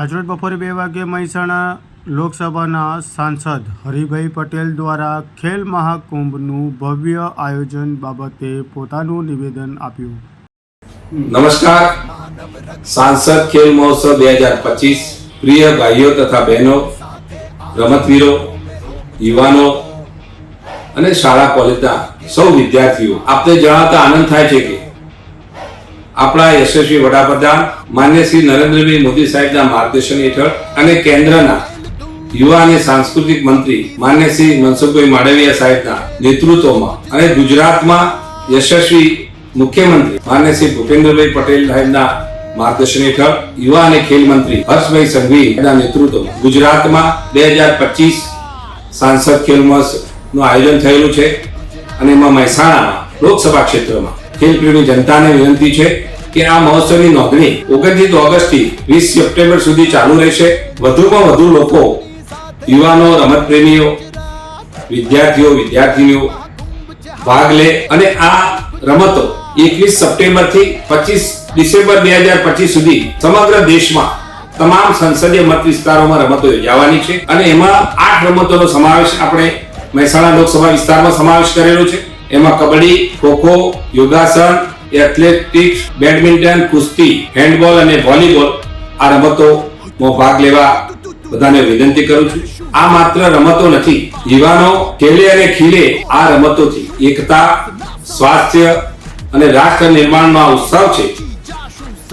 આજરોજ બપોરે બે વાગ્યે મહેસાણા લોકસભાના સાંસદ હરિભાઈ પટેલ દ્વારા ખેલ મહાકુંભનું ભવ્ય આયોજન બાબતે પોતાનું નિવેદન આપ્યું. નમસ્કાર. સાંસદ ખેલ મહોત્સવ બે હજાર પચીસ, પ્રિય ભાઈઓ તથા બહેનો, રમતવીરો, યુવાનો અને શાળા કોલેજના સૌ વિદ્યાર્થીઓ, આપને જણાવતા આનંદ થાય છે કે આપણા યશસ્વી વડાપ્રધાન માન્ય શ્રી નરેન્દ્રભાઈ મોદી સાહેબના માર્ગદર્શન હેઠળ અને કેન્દ્રના યુવા અને સાંસ્કૃતિક મંત્રી માન્ય શ્રી મનસુખભાઈ માંડવિયા સાહેબના નેતૃત્વમાં અને ગુજરાતમાં યશસ્વી મુખ્યમંત્રી માન્ય શ્રી ભૂપેન્દ્રભાઈ પટેલ સાહેબના માર્ગદર્શન હેઠળ યુવા અને ખેલ મંત્રી હર્ષભાઈ સંઘવીના નેતૃત્વમાં ગુજરાતમાં બે હજાર પચીસ સાંસદ ખેલ મહોત્સવનું આયોજન થયેલું છે અને એમાં મહેસાણામાં લોકસભા ક્ષેત્રમાં ખેલપ્રેમી જનતાને વિનંતી છે કે આ મહોત્સવની નોંધણી ઓગણત્રીસ ઓગસ્ટથી વીસ સપ્ટેમ્બર સુધી ચાલુ રહેશે. વધુમાં વધુ લોકો, યુવાનો, રમતપ્રેમીઓ, વિદ્યાર્થીઓ, વિદ્યાર્થીનીઓ ભાગ લે અને આ રમતો એકવીસ સપ્ટેમ્બરથી પચીસ ડિસેમ્બર બે હજાર પચીસ સુધી સમગ્ર દેશમાં તમામ સંસદીય મત વિસ્તારોમાં રમતો યોજાવાની છે. અને એમાં આઠ રમતોનો સમાવેશ આપણે મહેસાણા લોકસભા વિસ્તારમાં સમાવેશ કરેલો છે. એમાં કબડ્ડી, ખોખો, યોગાસન, એથ્લેટિક્સ, બેડમિન્ટન, કુસ્તી, હેન્ડબોલ અને વોલીબોલ આ રમતોમાં ભાગ લેવા બધાને વિનંતી કરું છું. આ માત્ર રમતો નથી, યુવાનો ખેલે અને ખીલે આ રમતોથી એકતા, સ્વાસ્થ્ય અને રાષ્ટ્ર નિર્માણનો આ ઉત્સવ છે.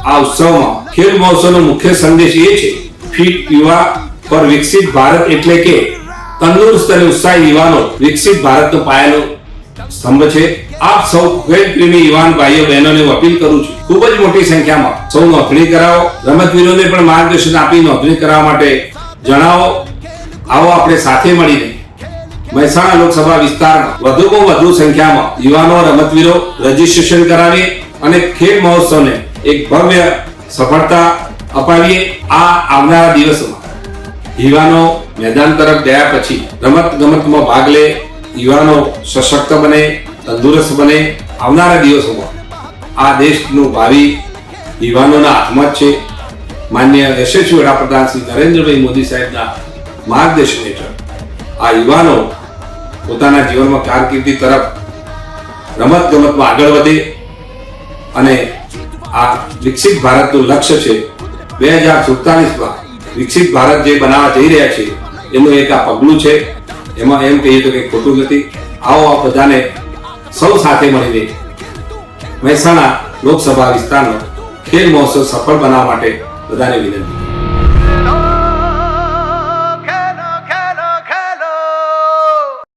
આ ઉત્સવમાં ખેલ મહોત્સવનો મુખ્ય સંદેશ એ છે, ફિટ યુવા પર વિકસિત ભારત એટલે કે તંદુરસ્ત અને ઉત્સાહી યુવાનો વિકસિત ભારતનો પાયાનો સ્તંભ છે. આપ સૌ ખેલ પ્રેમી યુવાન ભાઈઓ, બહેનોને અપીલ કરું છું. ખૂબ જ મોટી સંખ્યામાં સૌ નોંધણી કરાવો. રમતવીરોને પણ માર્ગદર્શન આપી નોંધણી કરાવવા માટે જણાવો. આવો આપણે સાથે મળીને મહેસાણા લોકસભા વિસ્તારમાં વધુમાં વધુ સંખ્યામાં યુવાનો, રમતવીરો રજીસ્ટ્રેશન કરાવીએ અને ખેલ મહોત્સવને એક ભવ્ય સફળતા અપાવીએ આ આવનારા દિવસોમાં. યુવાનો મેદાન તરફ ગયા પછી રમત ગમતમાં ભાગ લે. યુવાનો સશક્ત બને, તંદુરસ્ત બને, આવનારા દિવસોમાં આ દેશનું ભાવિ યુવાનોના હાથમાં જ છે. માન્ય યશસ્વી વડાપ્રધાન શ્રી નરેન્દ્રભાઈ મોદી સાહેબના માર્ગદર્શન હેઠળ આ યુવાનો પોતાના જીવનમાં કારકિર્દી તરફ રમત ગમતમાં આગળ વધે અને આ વિકસિત ભારતનું લક્ષ્ય છે. બે હજાર સુડતાલીસમાં વિકસિત ભારત જે બનાવવા જઈ રહ્યા છે, એનું એક આ પગલું છે. એમાં એમ કહીએ તો કંઈ ખોટું નથી. આવો આ બધાને સૌ સાથે મળીને મહેસાણા લોકસભા વિસ્તારનો ખેલ મહોત્સવ સફળ બનાવવા માટે બધાને વિનંતી.